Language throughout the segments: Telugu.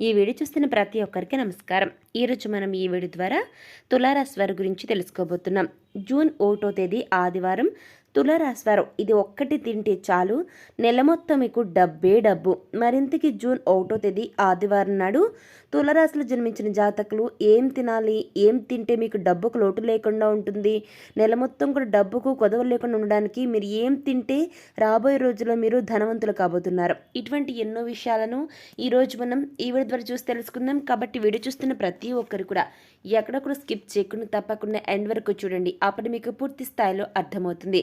ఈ వీడియో చూస్తున్న ప్రతి ఒక్కరికి నమస్కారం. ఈరోజు మనం ఈ వీడియో ద్వారా తులారాశి వారి గురించి తెలుసుకోబోతున్నాం. జూన్ ఒకటో తేదీ ఆదివారం తులారాశి వారు ఇది ఒక్కటి తింటే చాలు. నెల మొత్తం మీకు డబ్బే డబ్బు. మరింతకి జూన్ ఒకటో తేదీ ఆదివారం నాడు తులరాశిలో జన్మించిన జాతకులు ఏం తినాలి ఏం తింటే మీకు డబ్బుకు లోటు లేకుండా ఉంటుంది? నెల మొత్తం కూడా డబ్బుకు కొదవ లేకుండా ఉండడానికి మీరు ఏం తింటే రాబోయే రోజుల్లో మీరు ధనవంతులు కాబోతున్నారు? ఇటువంటి ఎన్నో విషయాలను ఈరోజు మనం ఈ వీడియో ద్వారా చూసి తెలుసుకుందాం. కాబట్టి వీడియో చూస్తున్న ప్రతి ఒక్కరు కూడా ఎక్కడొక్కడ స్కిప్ చేయకుండా తప్పకుండా ఎండ్ వరకు చూడండి. అప్పుడు మీకు పూర్తి స్థాయిలో అర్థమవుతుంది.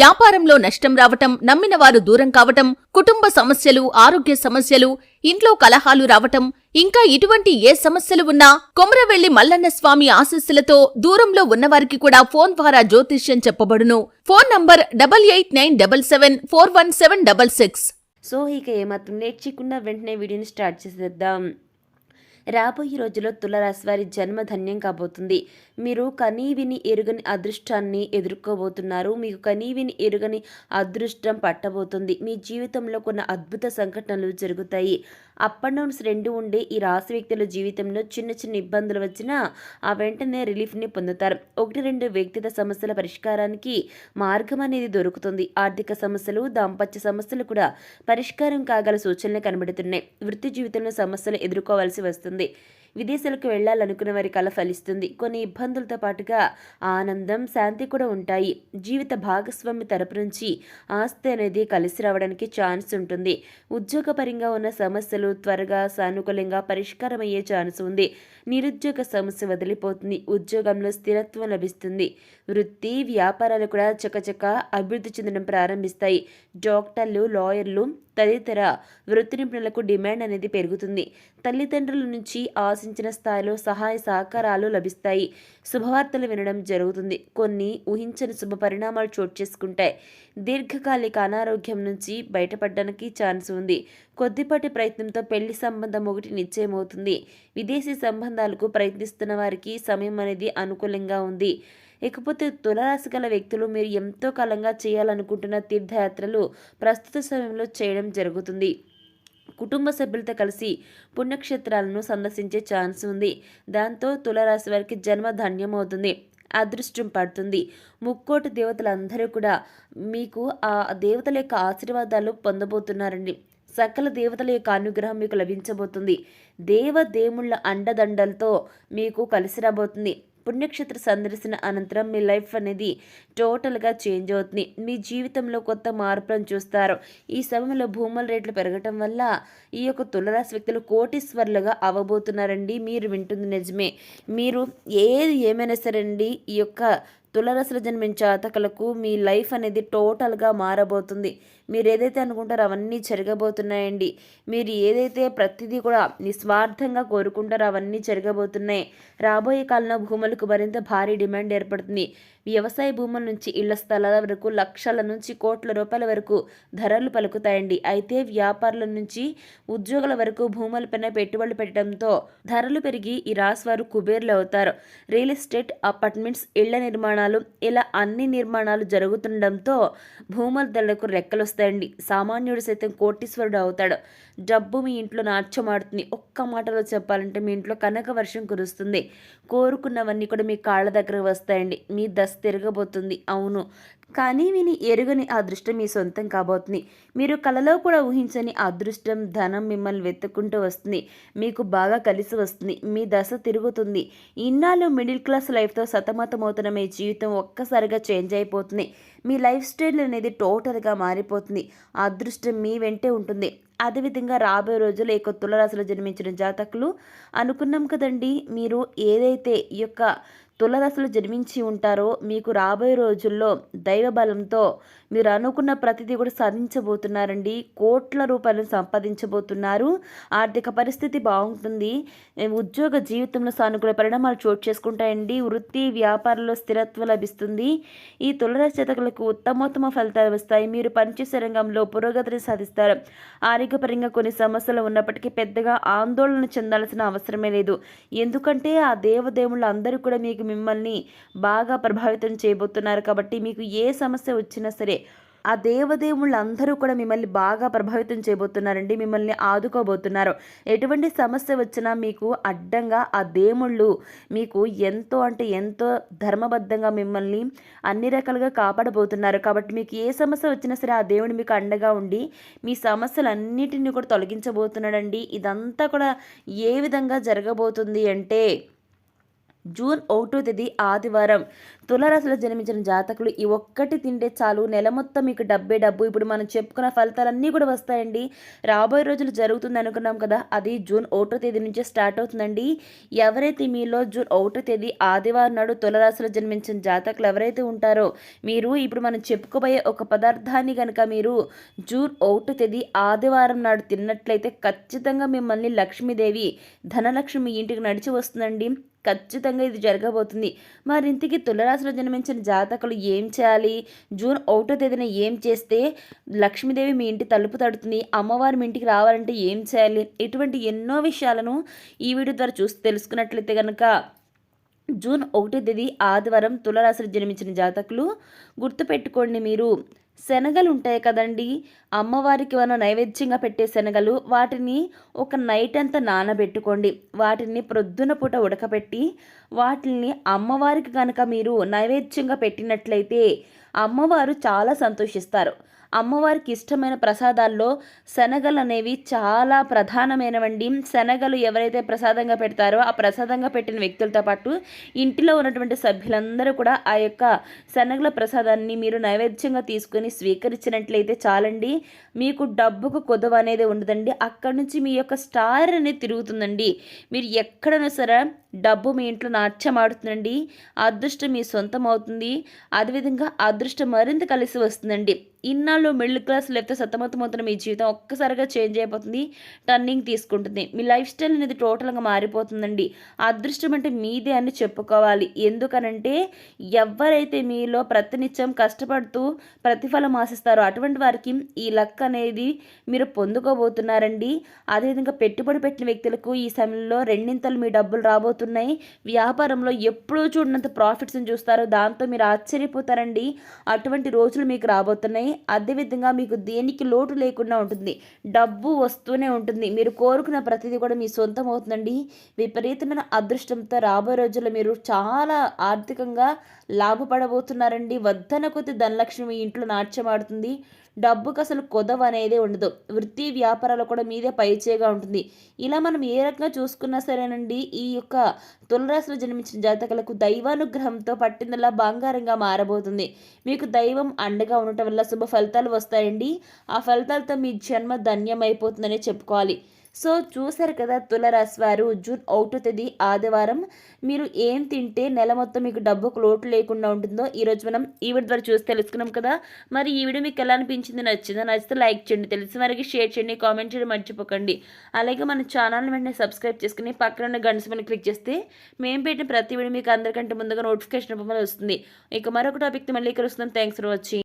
వ్యాపారంలో నష్టం రావటం నమ్మిన వారు దూరం కావటం కుటుంబ సమస్యలు ఆరోగ్య సమస్యలు ఇంట్లో కలహాలు రావటం ఇంకా ఇటువంటి ఏ సమస్యలు ఉన్నా కొమరవెల్లి మల్లన్న స్వామి ఆశస్సులతో దూరంలో ఉన్నవారికి కూడా ఫోన్ ద్వారా జ్యోతిష్యం చెప్పబడును. Phone number double eight nine double seven four one seven double six. So ఇక ఏమాత్రం నేర్చుకున్న వెంటనే వీడియోని స్టార్ట్ చేసేద్దాం. రాబోయే రోజుల్లో తులరాశి వారి జన్మ ధన్యం కాబోతుంది. మీరు కనీవిని ఎరుగని అదృష్టాన్ని ఎదుర్కోబోతున్నారు. మీకు కనీవిని ఎరుగని అదృష్టం పట్టబోతుంది. మీ జీవితంలో కొన్ని అద్భుత సంఘటనలు జరుగుతాయి. అప్ అండ్ డౌన్స్ రెండు ఉండే ఈ రాశి వ్యక్తుల జీవితంలో చిన్న చిన్న ఇబ్బందులు వచ్చినా ఆ వెంటనే రిలీఫ్ని పొందుతారు. ఒకటి రెండు వ్యక్తిగత సమస్యల పరిష్కారానికి మార్గం అనేది దొరుకుతుంది. ఆర్థిక సమస్యలు దాంపత్య సమస్యలు కూడా పరిష్కారం కాగల సూచనలు కనబడుతున్నాయి. వృత్తి జీవితంలో సమస్యలు ఎదుర్కోవాల్సి వస్తుంది. విదేశాలకు వెళ్ళాలనుకున్న వారి కల ఫలిస్తుంది. కొన్ని ఇబ్బందులతో పాటుగా ఆనందం శాంతి కూడా ఉంటాయి. జీవిత భాగస్వామి తరపు నుంచి ఆస్తి అనేది కలిసి రావడానికి ఛాన్స్ ఉంటుంది. ఉద్యోగపరంగా ఉన్న సమస్యలు త్వరగా సానుకూలంగా పరిష్కారం అయ్యే ఛాన్స్ ఉంది. నిరుద్యోగ సమస్య వదిలిపోతుంది. ఉద్యోగంలో స్థిరత్వం లభిస్తుంది. వృత్తి వ్యాపారాలు కూడా చకచక అభివృద్ధి చెందడం ప్రారంభిస్తాయి. డాక్టర్లు లాయర్లు తదితర వృత్తి నిపుణులకు డిమాండ్ అనేది పెరుగుతుంది. తల్లిదండ్రుల నుంచి ఆశించిన స్థాయిలో సహాయ సహకారాలు లభిస్తాయి. శుభవార్తలు వినడం జరుగుతుంది. కొన్ని ఊహించని శుభ పరిణామాలు చోటు చేసుకుంటాయి. దీర్ఘకాలిక అనారోగ్యం నుంచి బయటపడడానికి ఛాన్స్ ఉంది. కొద్దిపాటి ప్రయత్నంతో పెళ్ళి సంబంధం ఒకటి నిశ్చయమవుతుంది. విదేశీ సంబంధాలకు ప్రయత్నిస్తున్న వారికి సమయం అనేది అనుకూలంగా ఉంది. ఇకపోతే తులరాశి గల వ్యక్తులు మీరు ఎంతో కాలంగా చేయాలనుకుంటున్న తీర్థయాత్రలు ప్రస్తుత సమయంలో చేయడం జరుగుతుంది. కుటుంబ సభ్యులతో కలిసి పుణ్యక్షేత్రాలను సందర్శించే ఛాన్స్ ఉంది. దాంతో తులరాశి వారికి జన్మ ధన్యమవుతుంది అదృష్టం పడుతుంది. ముక్కోటి దేవతలందరూ కూడా మీకు ఆ దేవతల యొక్క ఆశీర్వాదాలు పొందబోతున్నారండి. సకల దేవతల యొక్క అనుగ్రహం మీకు లభించబోతుంది. దేవదేముళ్ళ అండదండలతో మీకు కలిసి రాబోతుంది. పుణ్యక్షేత్ర సందర్శన అనంతరం మీ లైఫ్ అనేది టోటల్గా చేంజ్ అవుతుంది. మీ జీవితంలో కొత్త మార్పులను చూస్తారు. ఈ సమయంలో భూముల రేట్లు పెరగటం వల్ల ఈ యొక్క తులరాశి వ్యక్తులు కోటీశ్వర్లుగా అవ్వబోతున్నారండి మీరు వింటుంది నిజమే. మీరు ఏది ఏమైనా సరే అండి ఈ యొక్క తులరాశిలో జన్మించే జాతకులకు మీ లైఫ్ అనేది టోటల్గా మారబోతుంది. మీరు ఏదైతే అనుకుంటారో అవన్నీ జరగబోతున్నాయండి. మీరు ఏదైతే ప్రతిదీ కూడా నిస్వార్థంగా కోరుకుంటారో అవన్నీ జరగబోతున్నాయి. రాబోయే కాలంలో భూములకు మరింత భారీ డిమాండ్ ఏర్పడుతుంది. వ్యవసాయ భూముల నుంచి ఇళ్ళ స్థలాల వరకు లక్షల నుంచి కోట్ల రూపాయల వరకు ధరలు పలుకుతాయండి. అయితే వ్యాపారుల నుంచి ఉద్యోగుల వరకు భూములపైన పెట్టుబడులు పెట్టడంతో ధరలు పెరిగి ఈ రాశి వారు కుబేర్లు అవుతారు. రియల్ ఎస్టేట్ అపార్ట్మెంట్స్ ఇళ్ళ నిర్మాణాలు ఇలా అన్ని నిర్మాణాలు జరుగుతుండడంతో భూముల ధరలకు రెక్కలు వస్తాయండి. సామాన్యుడు సైతం కోటీశ్వరుడు అవుతాడు. డబ్బు మీ ఇంట్లో నాట్యమాడుతుంది. ఒక్క మాటలో చెప్పాలంటే మీ ఇంట్లో కనక వర్షం కురుస్తుంది. కోరుకున్నవన్నీ కూడా మీ కాళ్ళ దగ్గరకు వస్తాయండి. మీ దశ తిరగబోతుంది అవును. కానీ విని ఎరుగని అదృష్టం మీ సొంతం కాబోతుంది. మీరు కలలో కూడా ఊహించని అదృష్టం ధనం మిమ్మల్ని వెతుక్కుంటూ వస్తుంది. మీకు బాగా కలిసి వస్తుంది. మీ దశ తిరుగుతుంది. ఇన్నాళ్ళు మిడిల్ క్లాస్ లైఫ్తో సతమతమవుతున్న మీ జీవితం ఒక్కసారిగా చేంజ్ అయిపోతుంది. మీ లైఫ్ స్టైల్ అనేది టోటల్గా మారిపోతుంది. అదృష్టం మీ వెంటే ఉంటుంది. అదేవిధంగా రాబోయే రోజుల్లో ఈ తులరాశిలో జన్మించిన జాతకులు అనుకున్నాం కదండి మీరు ఏదైతే ఈ యొక్క తులదశలు జన్మించి ఉంటారో మీకు రాబోయే రోజుల్లో దైవ బలంతో మీరు అనుకున్న ప్రతిదీ కూడా సాధించబోతున్నారండి. కోట్ల రూపాయలు సంపాదించబోతున్నారు. ఆర్థిక పరిస్థితి బాగుంటుంది. ఉద్యోగ జీవితంలో సానుకూల పరిణామాలు చోటు చేసుకుంటాయండి. వృత్తి వ్యాపారంలో స్థిరత్వం లభిస్తుంది. ఈ తులరాశి జాతకులకు ఉత్తమోత్తమ ఫలితాలు వస్తాయి. మీరు పనిచేసే రంగంలో పురోగతిని సాధిస్తారు. ఆరోగ్యపరంగా కొన్ని సమస్యలు ఉన్నప్పటికీ పెద్దగా ఆందోళన చెందాల్సిన అవసరమే లేదు. ఎందుకంటే ఆ దేవదేవుళ్ళు అందరూ కూడా మీకు మిమ్మల్ని బాగా ప్రభావితం చేయబోతున్నారు కాబట్టి మీకు ఏ సమస్య వచ్చినా సరే ఆ దేవదేవుళ్ళు అందరూ కూడా మిమ్మల్ని బాగా ప్రభావితం చేయబోతున్నారండి మిమ్మల్ని ఆదుకోబోతున్నారు. ఎటువంటి సమస్య వచ్చినా మీకు అడ్డంగా ఆ దేవుళ్ళు మీకు ఎంతో అంటే ఎంతో ధర్మబద్ధంగా మిమ్మల్ని అన్ని రకాలుగా కాపాడబోతున్నారు. కాబట్టి మీకు ఏ సమస్య వచ్చినా సరే ఆ దేవుడు మీకు అండగా ఉండి మీ సమస్యలన్నిటిని కూడా తొలగించబోతున్నాడండి. ఇదంతా కూడా ఏ విధంగా జరగబోతుంది అంటే జూన్ ఒకటో తేదీ ఆదివారం. తులరాశిలో జన్మించిన జాతకులు ఈ ఒక్కటి తింటే చాలు. నెల మొత్తం మీకు డబ్బే డబ్బు. ఇప్పుడు మనం చెప్పుకున్న ఫలితాలన్నీ కూడా వస్తాయండి. రాబోయే రోజులు జరుగుతుంది అనుకున్నాం కదా. అది జూన్ ఒకటో తేదీ నుంచే స్టార్ట్ అవుతుందండి. ఎవరైతే మీలో జూన్ ఒకటో తేదీ ఆదివారం నాడు తులరాశిలో జన్మించిన జాతకులు ఎవరైతే ఉంటారో మీరు ఇప్పుడు మనం చెప్పుకోబోయే ఒక పదార్థాన్ని కనుక మీరు జూన్ ఒకటో తేదీ ఆదివారం నాడు తిన్నట్లయితే ఖచ్చితంగా మిమ్మల్ని లక్ష్మీదేవి ధనలక్ష్మి ఇంటికి నడిచి వస్తుందండి. ఖచ్చితంగా ఇది జరగబోతుంది. మరి తులరాశిలో జన్మించిన జాతకులు ఏం చేయాలి? జూన్ ఒకటో తేదీన ఏం చేస్తే లక్ష్మీదేవి మీ ఇంటి తలుపు తడుతుంది? అమ్మవారు మీ ఇంటికి రావాలంటే ఏం చేయాలి? ఇటువంటి ఎన్నో విషయాలను ఈ వీడియో ద్వారా చూసి తెలుసుకున్నట్లయితే కనుక జూన్ ఒకటో తేదీ ఆదివారం తులరాశిలో జన్మించిన జాతకులు గుర్తుపెట్టుకోండి మీరు. శనగలు ఉంటాయి కదండి. అమ్మవారికి మనం నైవేద్యంగా పెట్టే శనగలు వాటిని ఒక నైట్ అంతా నానబెట్టుకోండి. వాటిని ప్రొద్దున పూట ఉడకబెట్టి వాటిని అమ్మవారికి కనుక మీరు నైవేద్యంగా పెట్టినట్లయితే అమ్మవారు చాలా సంతోషిస్తారు. అమ్మవారికి ఇష్టమైన ప్రసాదాల్లో శనగలు అనేవి చాలా ప్రధానమైనవండి. శనగలు ఎవరైతే ప్రసాదంగా పెడతారో ఆ ప్రసాదంగా పెట్టిన వ్యక్తులతో పాటు ఇంటిలో ఉన్నటువంటి సభ్యులందరూ కూడా ఆ యొక్క శనగల ప్రసాదాన్ని మీరు నైవేద్యంగా తీసుకొని స్వీకరించినట్లయితే చాలండి. మీకు డబ్బుకు కొదవ అనేది ఉండదండి. అక్కడి నుంచి మీ యొక్క స్టార్ అనేది తిరుగుతుందండి. మీరు ఎక్కడైనా సరే డబ్బు మీ ఇంట్లో నాట్యమాడుతుందండి అదృష్టం మీ సొంతం అవుతుంది. అదేవిధంగా అదృష్టం మరింత కలిసి వస్తుందండి. ఇన్నాళ్ళు మిడిల్ క్లాస్ లేకపోతే సతమతమవుతున్న మీ జీవితం ఒక్కసారిగా చేంజ్ అయిపోతుంది టర్నింగ్ తీసుకుంటుంది. మీ లైఫ్ స్టైల్ అనేది టోటల్గా మారిపోతుందండి. అదృష్టం అంటే మీదే అని చెప్పుకోవాలి. ఎందుకనంటే ఎవరైతే మీలో ప్రతినిత్యం కష్టపడుతూ ప్రతిఫలం ఆశిస్తారో అటువంటి వారికి ఈ లక్ అనేది మీరు పొందుకోబోతున్నారండి. అదేవిధంగా పెట్టుబడి పెట్టిన వ్యక్తులకు ఈ సమయంలో రెండింతలు మీ డబ్బులు రాబోతున్నాయి. వ్యాపారంలో ఎప్పుడూ చూడనంత ప్రాఫిట్స్ని చూస్తారో దాంతో మీరు ఆశ్చర్యపోతారండి. అటువంటి రోజులు మీకు రాబోతున్నాయి. అదేవిధంగా మీకు దేనికి లోటు లేకుండా ఉంటుంది. డబ్బు వస్తూనే ఉంటుంది. మీరు కోరుకున్న ప్రతిదీ కూడా మీ సొంతం అవుతుందండి. విపరీతమైన అదృష్టంతో రాబోయే రోజుల్లో మీరు చాలా ఆర్థికంగా లాభపడబోతున్నారండి. వద్దన కొద్ది ధనలక్ష్మి మీ ఇంట్లో నాట్యమాడుతుంది డబ్బుకు అసలు కొదవ అనేది ఉండదు. వృత్తి వ్యాపారాలు కూడా మీదే పైచేగా ఉంటుంది. ఇలా మనం ఏ రకంగా చూసుకున్నా సరేనండి ఈ యొక్క తులరాశిలో జన్మించిన జాతకులకు దైవానుగ్రహంతో పట్టిందల్లా బంగారంగా మారబోతుంది. మీకు దైవం అండగా ఉండటం వల్ల శుభ ఫలితాలు వస్తాయండి. ఆ ఫలితాలతో మీ జన్మ ధన్యమైపోతుందనే చెప్పుకోవాలి. సో చూశారు కదా తులరాశి వారు జూన్ ఒకటో తేదీ ఆదివారం. మీరు ఏం తింటే నెల మొత్తం మీకు డబ్బుకు లోటు లేకుండా ఉంటుందో ఈరోజు మనం ఈ వీడియో ద్వారా చూసి తెలుసుకున్నాం కదా. మరి ఈ వీడియో మీకు ఎలా అనిపించింది నచ్చిందో నచ్చితే లైక్ చేయండి తెలిసిన వారికి షేర్ చేయండి కామెంట్ చేయడం మర్చిపోకండి. అలాగే మన ఛానల్ని వెంటనే సబ్స్క్రైబ్ చేసుకుని పక్కన ఉన్న గంట క్లిక్ చేస్తే మేము పెట్టిన ప్రతి వీడియో మీకు అందరికంటే ముందుగా నోటిఫికేషన్ రూపంలో వస్తుంది. ఇక మరొక టాపిక్తో మళ్ళీ కలుస్తున్నాం థ్యాంక్స్ ఫర్ వాచింగ్.